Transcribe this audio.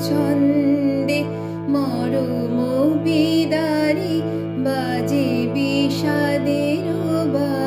ছন্দে মরম বিদারি বাজে বিষাদের বা